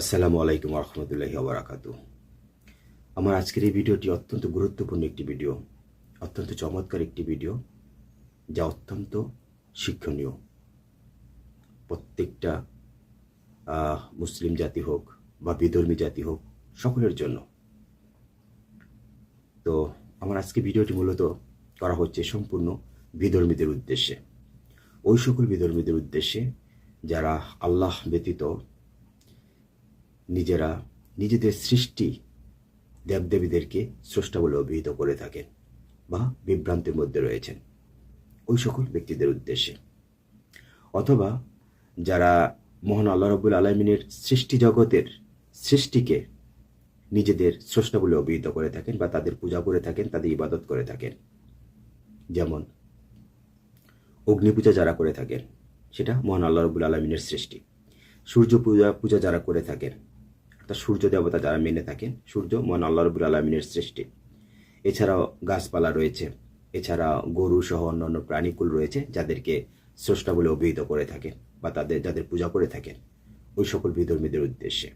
আসসালামু আলাইকুম রহমতুল্লাহি ওবরাকাতু আমার আজকের এই ভিডিওটি অত্যন্ত গুরুত্বপূর্ণ একটি ভিডিও, অত্যন্ত চমৎকার একটি ভিডিও, যা অত্যন্ত শিক্ষণীয়। প্রত্যেকটা মুসলিম জাতি হোক বা বিধর্মী জাতি হোক, সকলের জন্য। তো আমার আজকে ভিডিওটি মূলত করা হচ্ছে সম্পূর্ণ বিধর্মীদের উদ্দেশ্যে। ওই সকল বিধর্মীদের উদ্দেশ্যে যারা আল্লাহ ব্যতীত নিজেরা নিজেদের সৃষ্টি দেবদেবীদেরকে স্রষ্টা বলে অভিহিত করে থাকেন বা বিভ্রান্তির মধ্যে রয়েছেন। ওই সকল ব্যক্তিদের উদ্দেশ্যে। অথবা যারা মহান আল্লাহ রবুল আলমিনের সৃষ্টি জগতের সৃষ্টিকে নিজেদের স্রষ্টা বলে অভিহিত করে থাকেন বা তাদের পূজা করে থাকেন, তাদের ইবাদত করে থাকেন। যেমন অগ্নি পূজা যারা করে থাকেন, সেটা মহান আল্লাহ রবুল আলমিনের সৃষ্টি। সূর্য পূজা পূজা যারা করে থাকেন অর্থাৎ সূর্য দেবতা যারা মেনে থাকেন, সূর্য মহান আল্লাহ রবুল আলমিনের সৃষ্টি। এছাড়াও গাছপালা রয়েছে এছাড়া গরু সহ অন্যান্য প্রাণীকুল রয়েছে যাদেরকে স্রষ্টা বলে অভিহিত করে থাকে বা তাদের, যাদের পূজা করে থাকেন। ওই সকল বিধর্মীদের উদ্দেশ্যে।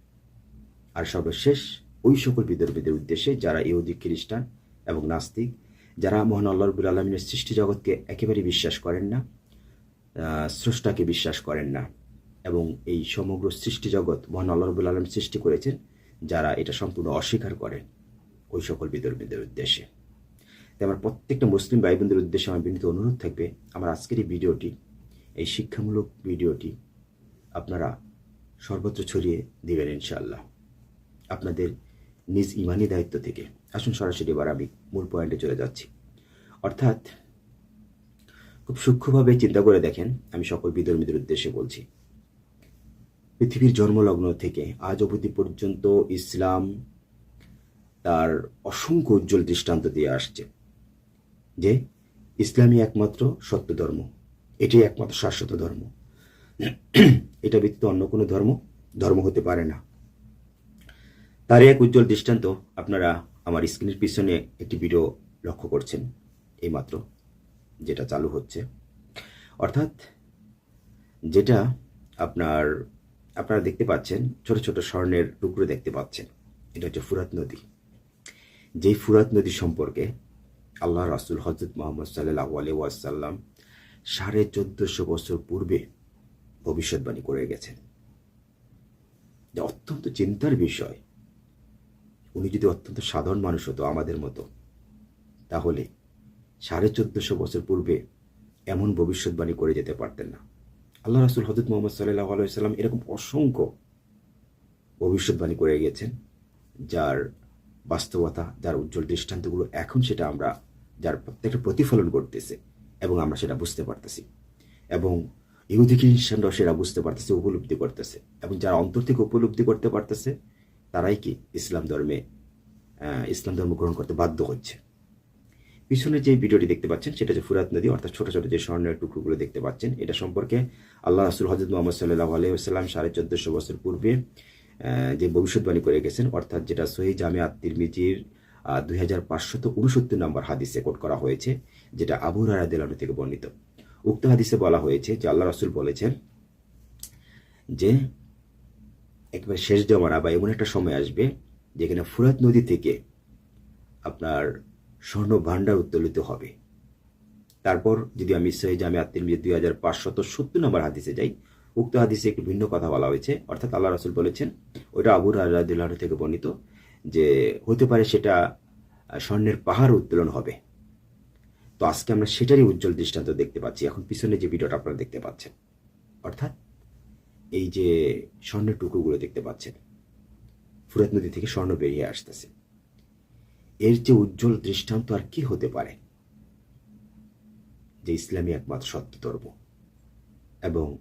আর সর্বশেষ, ওই সকল বিধর্মীদের উদ্দেশ্যে যারা ইহুদি, খ্রিস্টান এবং নাস্তিক, যারা মহান আল্লাহ রবুল আলমিনের সৃষ্টি জগৎকে একেবারেই বিশ্বাস করেন না স্রষ্টাকে বিশ্বাস করেন না এবং এই সমগ্র সৃষ্টি জগৎ মহান আল্লাহ রবুল আলম সৃষ্টি করেছেন, যারা এটা সম্পূর্ণ অস্বীকার করেন ওই সকল বিধর্মীদের উদ্দেশ্যে। তাই আমার প্রত্যেকটা মুসলিম ভাই বোনদের উদ্দেশ্যে আমার বিনীত অনুরোধ থাকবে, আমার আজকের এই ভিডিওটি, এই শিক্ষামূলক ভিডিওটি আপনারা সর্বত্র ছড়িয়ে দিবেন ইনশাআল্লাহ। আপনাদের নিজ ইমানি দায়িত্ব থেকে। আসুন সরাসরি এবার আমি মূল পয়েন্টে চলে যাচ্ছি। অর্থাৎ খুব সূক্ষ্মভাবে চিন্তা করে দেখেন, আমি সকল বিধর্মীদের উদ্দেশ্যে বলছি। পৃথিবীর জন্মলগ্ন থেকে আজ অবধি পর্যন্ত ইসলাম তার অসংখ্য উজ্জ্বল দৃষ্টান্ত দিয়ে আসছে যে ইসলামই একমাত্র সত্য ধর্ম। এটাই একমাত্র শাশ্বত ধর্ম। এটা ব্যতীত অন্য কোনো ধর্ম ধর্ম হতে পারে না। তার এক উজ্জ্বল দৃষ্টান্ত আপনারা আমার স্ক্রিনের পিছনে একটি ভিডিও লক্ষ্য করছেন, এইমাত্র যেটা চালু হচ্ছে। অর্থাৎ যেটা আপনার আপনারা দেখতে পাচ্ছেন, ছোট ছোট স্বর্ণের টুকরো দেখতে পাচ্ছেন। এটা হচ্ছে ফুরাত নদী। যেই ফুরাত নদী সম্পর্কে আল্লাহ রাসুল হজরত মোহাম্মদ সাল্লাহ আলি ওয়াসাল্লাম সাড়ে চোদ্দশো বছর পূর্বে ভবিষ্যৎবাণী করে গেছেন। যা অত্যন্ত চিন্তার বিষয়, উনি যদি অত্যন্ত সাধারণ মানুষ হতো আমাদের মতো, তাহলে সাড়ে চোদ্দশো বছর পূর্বে এমন ভবিষ্যৎবাণী করে যেতে পারতেন না। আল্লাহ রাসুল হজরত মোহাম্মদ সাল্লাহ আলাইসাল্লাম এরকম অসংখ্য ভবিষ্যৎবাণী করে গিয়েছেন, যার বাস্তবতা, যার উজ্জ্বল দৃষ্টান্তগুলো এখন সেটা আমরা, যার প্রত্যেকটা প্রতিফলন করতেছে এবং আমরা সেটা বুঝতে পারতেছি। এবং ইহুদি খ্রিস্টানরাও সেটা বুঝতে পারতেছে, উপলব্ধি করতেছে। এবং যারা অন্তর থেকে উপলব্ধি করতে পারতেছে, তারাই কি ইসলাম ধর্মে ইসলাম ধর্ম গ্রহণ করতে বাধ্য হচ্ছে। পিছনে যে ভিডিওটি দেখতে পাচ্ছেন, সেটা হচ্ছে ফুরাত নদী, অর্থাৎ ছোট ছোট যে স্বর্ণের টুকরোগুলো দেখতে পাচ্ছেন, এটা সম্পর্কে আল্লাহ রাসুল হজরত মোহাম্মদ সাল্লাহ আলাইসাল্লাম সাড়ে চোদ্দশো বছর পূর্বে যে ভবিষ্যৎবাণী করে গেছেন, অর্থাৎ যেটা সহি জামে আত্মিরমিজির দুই হাজার উনসত্তর নম্বর হাদিসে কোট করা হয়েছে, যেটা আবু রায়দিলানু থেকে বর্ণিত। উক্ত হাদিসে বলা হয়েছে যে আল্লাহ রাসুল বলেছেন যে একবার শেষ জমানা বা এমন একটা সময় আসবে, যেখানে ফুরাত নদী থেকে আপনার স্বর্ণ ভাণ্ডার উত্তোলিত হবে। তারপর যদি আমি সহি জামে আত্মির দুই হাজার পাঁচশত সত্তর নম্বর হাদিসে যাই, উক্ত হাদিসে একটু ভিন্ন কথা বলা হয়েছে। অর্থাৎ আল্লাহ রাসুল বলেছেন ওটা আবু রাজুল্লাহ থেকে বর্ণিত যে, হতে পারে সেটা স্বর্ণের পাহাড় উত্তোলন হবে। তো আজকে আমরা সেটারই উজ্জ্বল দৃষ্টান্ত দেখতে পাচ্ছি। এখন পিছনে যে ভিডিওটা আপনারা দেখতে পাচ্ছেন, অর্থাৎ এই যে স্বর্ণের টুকরোগুলো দেখতে পাচ্ছেন, ফুরাত নদী থেকে স্বর্ণ বেরিয়ে আসতেছে। এর যে উজ্জ্বল দৃষ্টান্ত আর কি হতে পারে? যে ইসলামী একমাত্র সত্য ধর্ম। এবং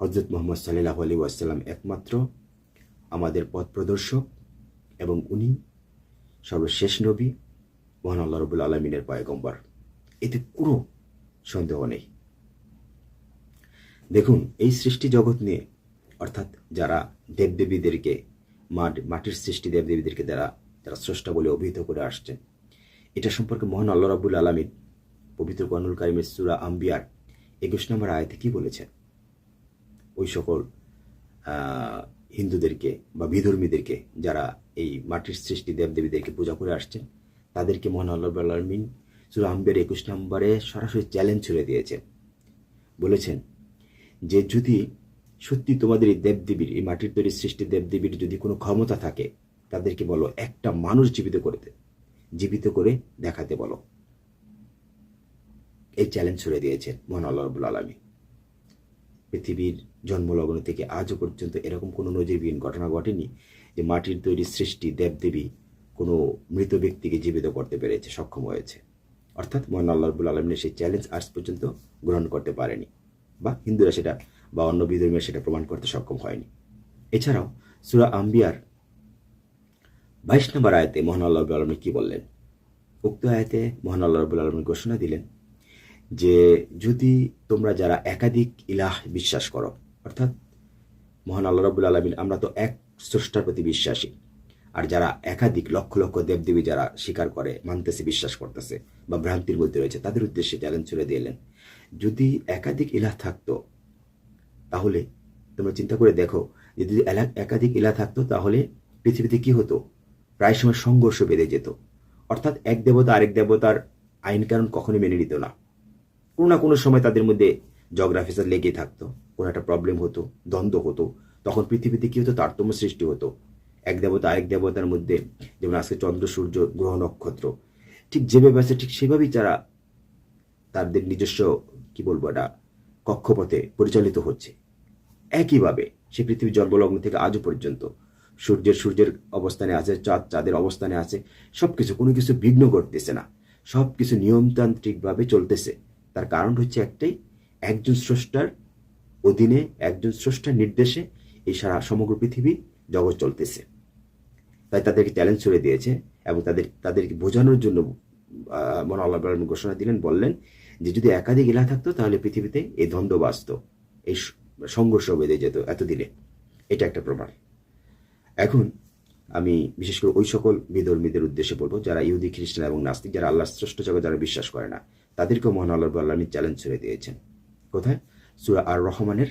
হজরত মোহাম্মদ সাল্লাহ আলী ওয়াসাল্লাম একমাত্র আমাদের পথ প্রদর্শক এবং উনি সর্বশেষ নবী, মহান আল্লাহ রবুল আলমিনের পয়গম্বর। এতে কোনো সন্দেহ নেই। দেখুন, এই সৃষ্টি জগৎ নিয়ে, অর্থাৎ যারা দেবদেবীদেরকে মাট মাটির সৃষ্টি দেবদেবীদেরকে যারা যারা স্রষ্টা বলে অভিহিত করে আসছেন এটা সম্পর্কে মহান আল্লাহ রাবুল আলমিন পবিত্র কনুল কারিমের সুরা আম্বিয়ার একুশ নম্বর আয়তে কি বলেছেন? ওই সকল হিন্দুদেরকে বা বিধর্মীদেরকে যারা এই মাটির সৃষ্টি দেবদেবীদেরকে পূজা করে আসছেন তাদেরকে মহান আল্লাহ আলমিন সুরা আম্বিয়ার একুশ নম্বরে সরাসরি চ্যালেঞ্জ ছুড়ে দিয়েছেন। বলেছেন, যে যদি সত্যি তোমাদের এই দেবদেবীর, এই মাটির তৈরি সৃষ্টি দেবদেবীর যদি কোনো ক্ষমতা থাকে তাদেরকে বলো, একটা মানুষ জীবিত করতে জীবিত করে দেখাতে বলো। এই চ্যালেঞ্জ ছুড়ে দিয়েছেন মহান আল্লাহ রবুল আলমী পৃথিবীর জন্মলগ্ন থেকে আজও পর্যন্ত এরকম কোনো নজিরবিহীন ঘটনা ঘটেনি যে মাটির তৈরি সৃষ্টি দেবদেবী কোনো মৃত ব্যক্তিকে জীবিত করতে পেরেছে, সক্ষম হয়েছে। অর্থাৎ মহান আল্লাহ রবুল সেই চ্যালেঞ্জ আজ পর্যন্ত গ্রহণ করতে পারেনি বা হিন্দুরা সেটা বা অন্য বিধর্মীরা সেটা প্রমাণ করতে সক্ষম হয়নি। এছাড়াও সুরা আম্বিয়ার বাইশ নম্বর আয়তে মহান আল্লাহ আলমী কী বললেন? উক্ত আয়তে মহান আল্লাহ রবুল আলমী ঘোষণা দিলেন যে, যদি তোমরা যারা একাধিক ইলাহ বিশ্বাস করো, অর্থাৎ মহান আল্লাহ রবুল আলমিন, আমরা তো এক স্রষ্টার প্রতি বিশ্বাসী, আর যারা একাধিক লক্ষ লক্ষ দেবদেবী যারা স্বীকার করে, মানতেছে, বিশ্বাস করতেছে বা ভ্রান্তির মধ্যে রয়েছে, তাদের উদ্দেশ্যে চ্যালেঞ্জ ছুড়ে দিলেন। যদি একাধিক ইলাহ থাকতো, তাহলে তোমরা চিন্তা করে দেখো যদি একাধিক ইলা থাকতো, তাহলে পৃথিবীতে কি হতো? প্রায় সময় সংঘর্ষ বেড়ে যেত। অর্থাৎ এক দেবতা আরেক দেবতার আইন কানুন কখনোই মেনে নিত না। কোনো না কোনো সময় তাদের মধ্যে জগ্রাফিসার লেগে থাকতো। কোনো একটা প্রবলেম হতো, দ্বন্দ্ব হতো, তখন পৃথিবীতে কী হতো? তারতম্য সৃষ্টি হতো। এক দেবতা আরেক দেবতার মধ্যে যেমন আজকে চন্দ্র, সূর্য, গ্রহ, নক্ষত্র, ঠিক যেভাবে আছে ঠিক সেভাবেই তারা তাদের নিজস্ব, কি বলব এটা, কক্ষপথে পরিচালিত হচ্ছে। একইভাবে সে পৃথিবীর জন্মলগ্ন থেকে আজও পর্যন্ত সূর্যের সূর্যের অবস্থানে আছে, চাঁদ, চাঁদের অবস্থানে আছে সব কিছু কোনো কিছু বিঘ্ন করতেছে না। সব কিছু নিয়মতান্ত্রিকভাবে চলতেছে। তার কারণ হচ্ছে একটাই, একজন স্রষ্টার অধীনে, একজন স্রষ্টার নির্দেশে এই সারা সমগ্র পৃথিবী, জগৎ চলতেছে। তাই তাদেরকে চ্যালেঞ্জ ছড়ে দিয়েছে এবং তাদের, তাদেরকে বোঝানোর জন্য মন আল্লাহ ঘোষণা দিলেন, বললেন যে যদি একাধিক ইলা থাকতো তাহলে পৃথিবীতে এই দ্বন্দ্ব বাঁচত, এই সংঘর্ষ বেঁধে যেত এতদিনে। এটা একটা প্রমাণ। এখন আমি বিশেষ করে ওই সকল বিধর্মীদের উদ্দেশ্যে বলবো যারা ইহুদি খ্রিস্টান এবং নাস্তিক যারা আল্লাহ শ্রেষ্ঠ জগৎ যারা বিশ্বাস করে না তাদেরকেও মহান আল্লাহ আল্লাহ চ্যালেঞ্জ ছেড়ে দিয়েছেন কোথায় সুরা আর রহমানের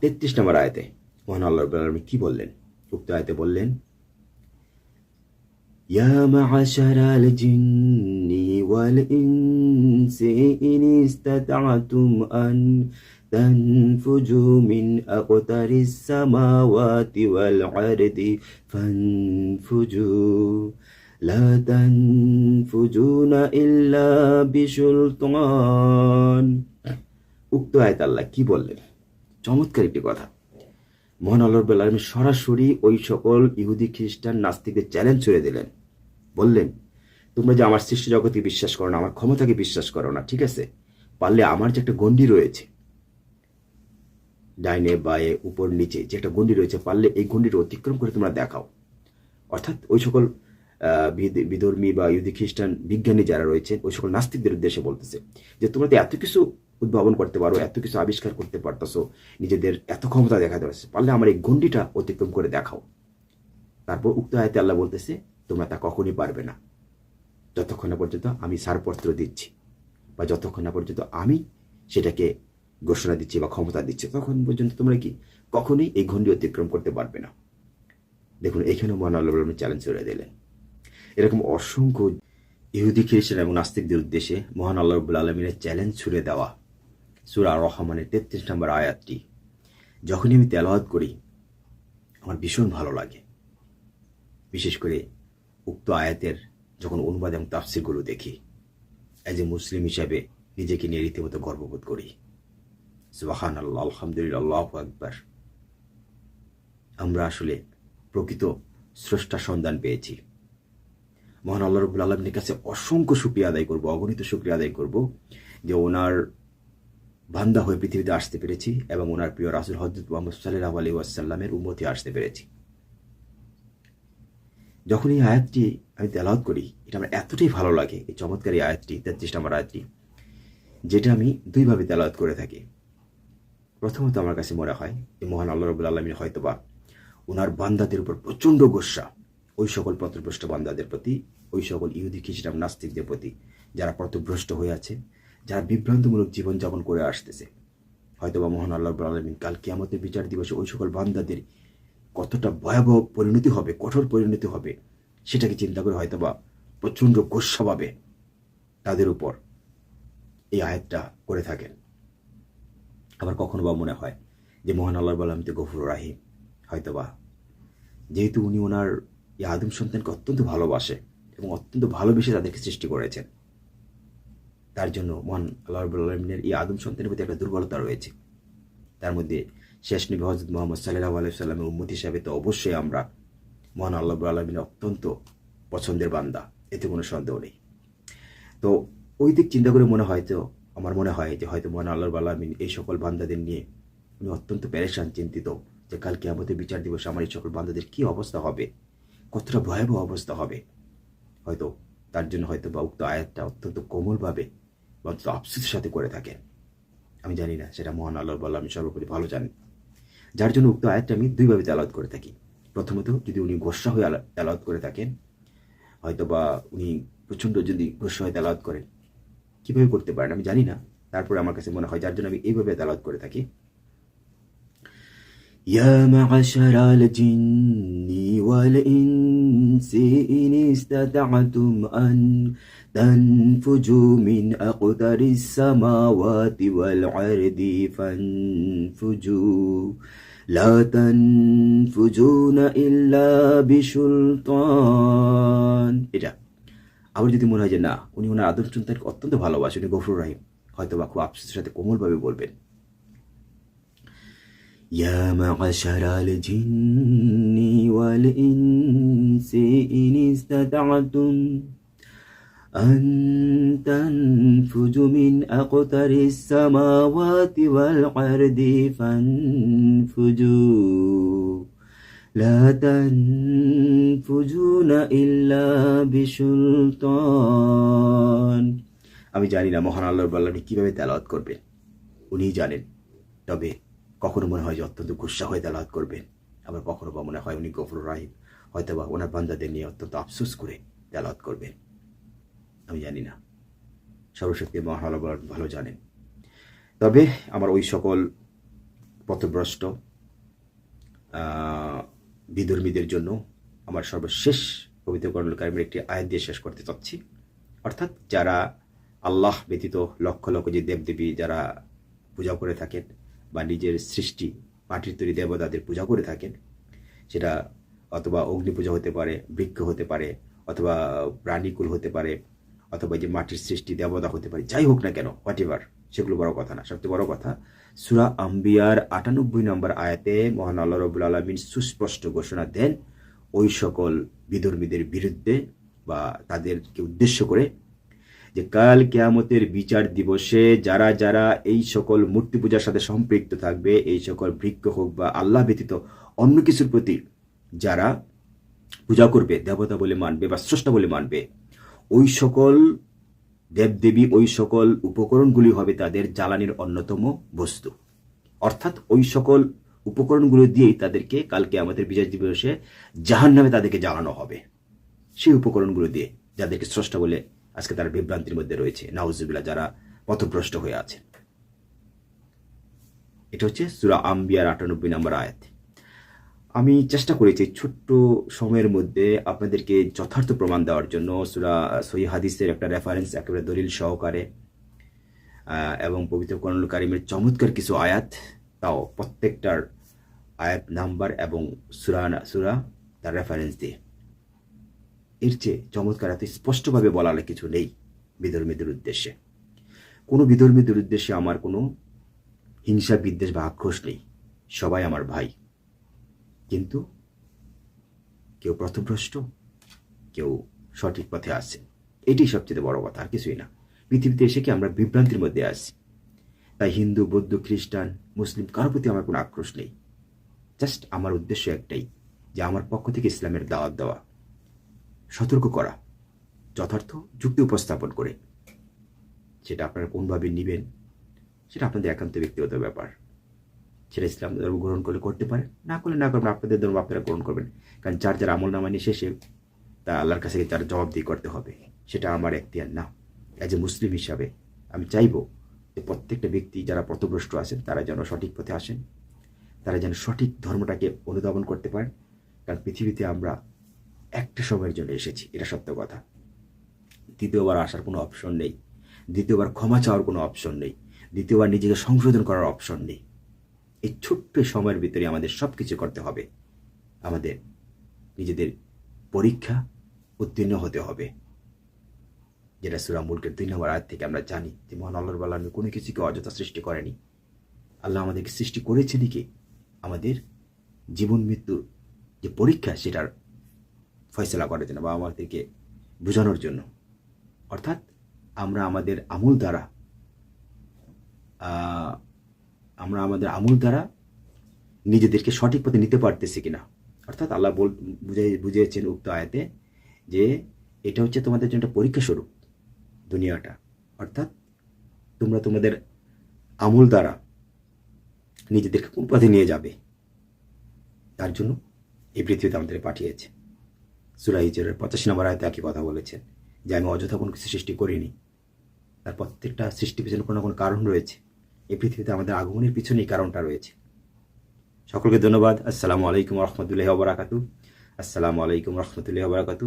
তেত্রিশ নম্বর আয়তে মহান আল্লাহ আলমী কি বললেন উক্ত আয়তে বললেন يا معشر الجن والإنس إن استطعتم أن تنفجوا من أقطار السماوات والأرض فانفجوا لا تنفجون إلا بسلطان উক্ত আয়ত আল্লাহ কি বললেন চমৎকার একটি কথা মহান আল্লাহ আলমী সরাসরি ওই সকল ইহুদি খ্রিস্টান নাস্তিকদের চ্যালেঞ্জ ছুড়ে দিলেন বললেন তোমরা যে আমার সৃষ্টি জগতে বিশ্বাস করো না আমার ক্ষমতাকে বিশ্বাস করো না ঠিক আছে পারলে আমার যে একটা গণ্ডি রয়েছে ডাইনে, বায়ে, উপর, নিচে, যে একটা গণ্ডি রয়েছে, পারলে এই গণ্ডিটা অতিক্রম করে তোমরা দেখাও। অর্থাৎ ওই সকল বিধর্মী বা ইহুদি, খ্রিস্টান বিজ্ঞানী যারা রয়েছেন, ওই সকল নাস্তিকদের উদ্দেশ্যে বলতেছে যে, তোমরা তো এত কিছু উদ্ভাবন করতে পারো, এত কিছু আবিষ্কার করতে পারতেছো, নিজেদের এত ক্ষমতা দেখাতে পারছ পারলে আমার এই গণ্ডিটা অতিক্রম করে দেখাও। তারপর উক্ত আয়তে আল্লাহ বলতেছে, তোমরা তা কখনই পারবে না। যতক্ষণ না পর্যন্ত আমি সারপত্র দিচ্ছি, বা যতক্ষণ না পর্যন্ত আমি সেটাকে ঘোষণা দিচ্ছে বা ক্ষমতা দিচ্ছে, তখন পর্যন্ত তোমরা কি কখনোই এই গণ্ডি অতিক্রম করতে পারবে না। দেখুন, এখানেও মহান আল্লাহ চ্যালেঞ্জ করে দিলেন। এরকম অসংখ্য ইহুদি, খ্রিস্টান এবং নাস্তিকদের উদ্দেশ্যে মহান আল্লাহ রবুল আলমিনের চ্যালেঞ্জ ছুড়ে দেওয়া সুরা রহমানের তেত্রিশ নম্বর আয়াতটি, যখনই আমি তেলাওয়াত করি, আমার ভীষণ ভালো লাগে। বিশেষ করে উক্ত আয়াতের যখন অনুবাদ এবং তাফসিরগুলো দেখি অ্যাজ এ মুসলিম হিসাবে নিজেকে নিয়ে রীতিমতো গর্ববোধ করি। আল্লাহ আলহামদুলিল্লাহ একবার আমরা আসলে প্রকৃত স্রষ্টা সন্ধান পেয়েছি। মহান আল্লাহ রবুল আলমীর কাছে অসংখ্য সুক্রিয়া আদায় করব, অগণিত সুক্রিয়া আদায় করব যে ওনার বান্দা হয়ে পৃথিবীতে আসতে পেরেছি এবং ওনার প্রিয় রাসুল হজরত মোহাম্মদ সাল্লাহ আলী ওয়াসাল্লামের উন্মতি আসতে পেরেছি। যখন এই আয়াতটি আমি তেলাওত করি, এটা আমার এতটাই ভালো লাগে, এই চমৎকার আয়াতটি তেত্রিশ নম্বর আয়াতটি, যেটা আমি দুইভাবে তেলাওয়াত করে থাকি। প্রথমত আমার কাছে মনে হয় যে মহান আল্লাহ রবুল আলমী হয়তোবা ওনার বান্দাদের উপর প্রচণ্ড গোসা, ওই সকল পথভ্রষ্ট বান্দাদের প্রতি, ওই সকল ইহুদি, খ্রিস্টান, নাস্তিকদের প্রতি, যারা পথভ্রষ্ট হয়ে আছে, যারা বিভ্রান্তমূলক জীবনযাপন করে আসতেছে। হয়তো বা মহান আল্লাহ আলমিন কাল কিয়ামতের বিচার দিবসে ওই সকল বান্দাদের কতটা ভয়াবহ পরিণতি হবে, কঠোর পরিণতি হবে, সেটাকে চিন্তা করে হয়তো বা প্রচণ্ড গোস্বা পাবে তাদের উপর। এই আয়াতটা করে থাকেন। আবার কখনো বা মনে হয় যে মহান আল্লাহ বললাম তো গফুর রাহিম। হয়তোবা। যেহেতু উনি ওনার এই আদম সন্তানকে অত্যন্ত ভালোবাসে এবং অত্যন্ত ভালোবেসে তাদেরকে সৃষ্টি করেছেন। তার জন্য মহান আল্লাহ রব্বুল আলমিনের এই আদম সন্তানের প্রতি একটা দুর্বলতা রয়েছে। তার মধ্যে শেষ নবী হজরত মোহাম্মদ সাল্লাহ আলাইসাল্লামের উম্মত হিসাবে তো অবশ্যই আমরা মহান আল্লাহ আলমিনের অত্যন্ত পছন্দের বান্দা, এতে কোনো সন্দেহ নেই। তো ওই দিক চিন্তা করে মনে হয় তো আমার মনে হয় যে হয়তো মহান আল্লাহ আলমিন এই সকল বান্দাদের নিয়ে উনি অত্যন্ত প্যারেশান চিন্তিত যে কালকে আমাদের বিচার দিবসে আমার এই সকল বান্দাদের কী অবস্থা হবে, কতটা ভয়াবহ অবস্থা হবে। হয়তো তার জন্য হয়তো বা উক্ত আয়াতটা অত্যন্ত কোমলভাবে বা আফসোসের সাথে করে থাকেন। আমি জানি না, সেটা মহান আল্লাহ বল্লা আমি সর্বোপরি ভালো জানি। যার জন্য উক্ত আয়াতটা আমি দুইভাবে তেলাওয়াত করে থাকি। প্রথমত, যদি উনি গোসা হয়ে তেলাওয়াত করে থাকেন হয়তো বা উনি প্রচণ্ড যদি গোসা হয়ে তেলাওয়াত করেন কীভাবে করতে পারেন আমি জানি না তারপরে আমার কাছে মনে হয় যার জন্য আমি এইভাবে তেলাওয়াত করে থাকি يا معشر الجن والإنس إن استطعتم أن تنفجوا من أقدار السماوات والأرض فانفجوا لا تنفجون إلا بسلطان এটা আবার যদি মনে হয় যে না উনি ওনার আদম সন্তানকে অত্যন্ত ভালোবাসেন উনি গফুর রাহিম হয়তো বা খুব আফসোসের সাথে কোমলভাবে বলবেন يا معشر الجن والإنس إن استطعتم أن تنفجوا من أقطار السماوات والأرض فانفجوا لا تنفجون إلا بسلطان আমি জানি না মহান আল্লাহর বাল্লানি কীভাবে তেলাওয়াত করবেন উনিই জানেন তবে কখনো মনে হয় যে অত্যন্ত গুসা হয়ে তেলাওয়াত করবেন আবার কখনো বা মনে হয় উনি গফর রাহিম হয়তো বা ওনার বান্দাদের নিয়ে অত্যন্ত আফসোস করে তেলাওয়াত করবেন আমি জানি না সর্বশক্তি মহান আল্লাহ ভালো জানেন তবে আমার ওই সকল পথভ্রষ্ট বিধর্মীদের জন্য আমার সর্বশেষ পবিত্র করণুল কারিমের একটি আয়াত দিয়ে শেষ করতে চাচ্ছি। অর্থাৎ যারা আল্লাহ ব্যতীত লক্ষ লক্ষ যে দেবদেবী যারা পূজা করে থাকেন বা নিজের সৃষ্টি, মাটির তৈরি দেবতাদের পূজা করে থাকেন, সেটা অথবা অগ্নি পূজা হতে পারে, বৃক্ষ হতে পারে, অথবা প্রাণীকুল হতে পারে, অথবা যে মাটির সৃষ্টি, দেবতা হতে পারে, যাই হোক না কেন হোয়াট এভার সেগুলো বড় কথা না, সবচেয়ে বড় কথা, সুরা আম্বিয়ার আটানব্বই নম্বর আয়াতে মহান আল্লাহ রবুল আলমিন সুস্পষ্ট ঘোষণা দেন, ওই সকল বিধর্মীদের বিরুদ্ধে বা তাদেরকে উদ্দেশ্য করে যে কাল কেয়ামতের বিচার দিবসে যারা যারা এই সকল মূর্তি পূজার সাথে সম্পৃক্ত থাকবে, এই সকল বৃক্ষ হোক বা আল্লাহ ব্যতীত অন্য কিছুর প্রতি যারা পূজা করবে, দেবতা বলে মানবে বা স্রষ্টা বলে মানবে, ওই সকল দেবদেবী ওই সকল উপকরণগুলি হবে তাদের জ্বালানির অন্যতম বস্তু। অর্থাৎ ওই সকল উপকরণগুলো দিয়েই তাদেরকে কালকে আমাদের বিজয় দিবসে জাহান নামে তাদেরকে জ্বালানো হবে। সেই উপকরণগুলো দিয়ে যাদেরকে স্রষ্টা বলে আজকে তারা বিভ্রান্তির মধ্যে রয়েছে নাউজুবিল্লা যারা পথভ্রষ্ট হয়ে আছে এটা হচ্ছে সুরা আম্বিয়ার আটানব্বই নম্বর আয়াত। আমি চেষ্টা করেছি ছোট্ট সময়ের মধ্যে আপনাদেরকে যথার্থ প্রমাণ দেওয়ার জন্য সুরা, সহি হাদিসের একটা রেফারেন্স একেবারে দলিল সহকারে এবং পবিত্র করণুল কারিমের চমৎকার কিছু আয়াত, তাও প্রত্যেকটার আয়াত নাম্বার এবং সুরা সুরা তার রেফারেন্স দিয়ে। এর চেয়ে চমৎকার এত স্পষ্টভাবে বলার কিছু নেই বিধর্মীদের উদ্দেশ্যে। কোনো বিধর্মীদের উদ্দেশ্যে আমার কোনো হিংসা বিদ্বেষ বা আক্রোশ নেই। সবাই আমার ভাই। কিন্তু কেউ প্রথভ্রষ্ট, কেউ সঠিক পথে আসছে। এটি সবচেয়ে বড় কথা, আর কিছুই না। পৃথিবীতে এসে কি আমরা বিভ্রান্তির মধ্যে আসছি তাই হিন্দু, বৌদ্ধ, খ্রিস্টান, মুসলিম, কারোর প্রতি আমার কোনো আক্রোশ নেই। জাস্ট আমার উদ্দেশ্য একটাই, যে আমার পক্ষ থেকে ইসলামের দাওয়াত দেওয়া, সতর্ক করা, যথার্থ যুক্তি উপস্থাপন করে। সেটা আপনারা কোনভাবে নেবেন, সেটা আপনাদের একান্ত ব্যক্তিগত ব্যাপার। সেটা ইসলাম ধর্ম গ্রহণ করলে করতে পারেন না করলে না করবেন, আপনাদের ধর্ম আপনারা গ্রহণ করবেন। কারণ যার যার আমল নামা নিয়ে শেষে তা আল্লাহর কাছে তার জবাবদিহি করতে হবে। সেটা আমার এখতিয়ার না। অ্যাজ এ মুসলিম হিসাবে আমি চাইব যে প্রত্যেকটা ব্যক্তি যারা পথভ্রষ্ট আছেন, তারা যেন সঠিক পথে আসেন। তারা যেন সঠিক ধর্মটাকে অনুধাবন করতে পারেন। কারণ পৃথিবীতে আমরা একটা সময়ের জন্য এসেছি, এটা সত্য কথা। দ্বিতীয়বার আসার কোনো অপশন নেই। দ্বিতীয়বার ক্ষমা চাওয়ার কোনো অপশন নেই। দ্বিতীয়বার নিজেকে সংশোধন করার অপশন নেই। এই ছোট্ট সময়ের ভিতরে আমাদের সব কিছু করতে হবে। আমাদের নিজেদের পরীক্ষা উত্তীর্ণ হতে হবে। যেটা সুরা মুলকের দুই নম্বর আয়াত থেকে আমরা জানি যে, মহান আল্লাহর বাল্লাহ কোনো কিছুকে অযথা সৃষ্টি করেনি। আল্লাহ আমাদেরকে সৃষ্টি করেছে কি? আমাদের জীবন মৃত্যুর যে পরীক্ষা, সেটার ফয়সলা করার জন্য বা আমাদেরকে বোঝানোর জন্য। অর্থাৎ আমরা আমাদের আমূল দ্বারা আমরা আমাদের আমূল দ্বারা নিজেদেরকে সঠিক পথে নিতে পারতেছি কিনা। অর্থাৎ আল্লাহ বল বুঝে বুঝিয়েছেন উক্ত আয়াতে যে এটা হচ্ছে তোমাদের জন্য একটা পরীক্ষা স্বরূপ দুনিয়াটা। অর্থাৎ তোমরা তোমাদের আমূল দ্বারা নিজেদেরকে কোন পথে নিয়ে যাবে? তার জন্য এই পৃথিবীতে আমাদের পাঠিয়েছে। সুরাইজের পঁচাশি নম্বর আয়তে একই কথা বলেছেন যে, আমি অযথা কোনো কিছু সৃষ্টি করিনি। তার প্রত্যেকটা সৃষ্টি পিছনে কোনো না কোনো কারণ রয়েছে। এই পৃথিবীতে আমাদের আগমনের পিছনে এই কারণটা রয়েছে। সকলকে ধন্যবাদ। আসসালামু আলাইকুম রহমতুল্লাহ বারাকাতু আসসালামু আলাইকুম রহমতুল্লাহ বারাকাতু